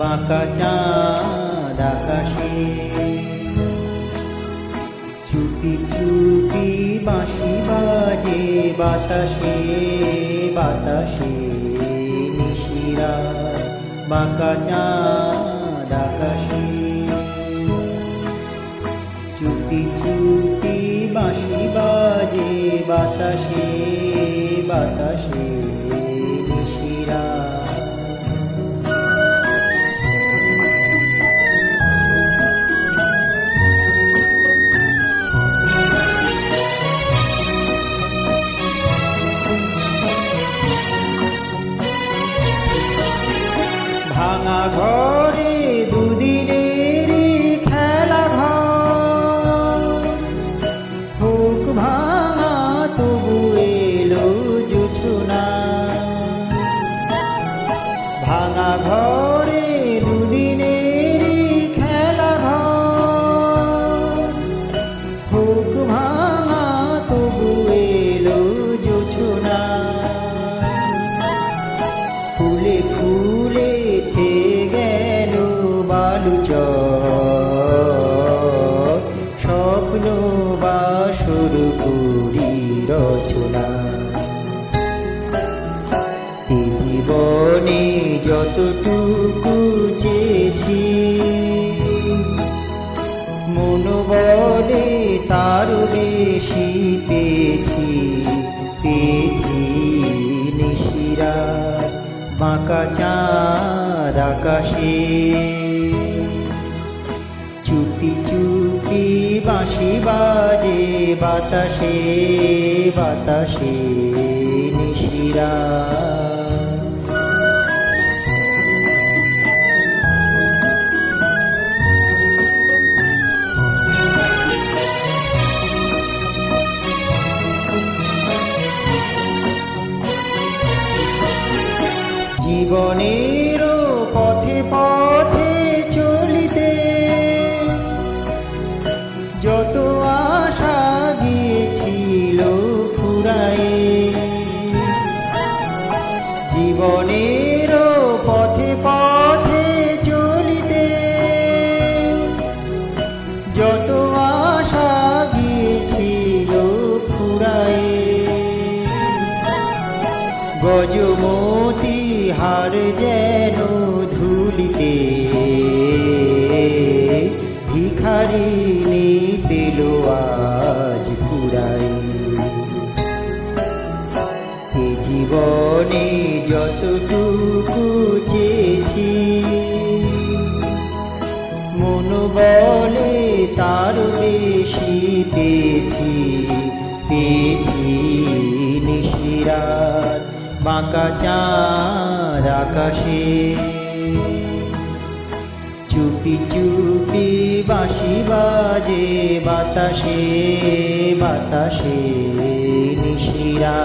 বাঁকা চাঁদ আকাশে। চুপি চুপি বাঁশি বাজে বাতাসে বাতাসে মিশিরা বাঁকা চাঁদ আকাশে। জীবনে যতটুকু চেয়েছি মন বলে তার বেশি পেয়েছি পেয়েছি নিশিরা বাঁকা চাঁদ আকাশে। চুপি চুপি বাঁশি বাজে বাতাসে বাতাসে নিশিরা। জীবনের পথে পথে চলিতে। যত আশা গিয়েছিল ফুরায়ে, জীবনের পথে পথে চলিতে। যত আশা গিয়েছিল ফুরায়ে গজমতি হার যেন ধুলিতে ভিখারিণী পেল আজ কুড়াই। এ জীবনে যতটুকু চেয়েছি মন বলে তার বেশি পেয়েছি পেয়েছি নিশিরাত বাঁকা চাঁদ আকাশে। চুপি চুপি বাঁশি বাজে বাতাসে বাতাসে নিশিরা।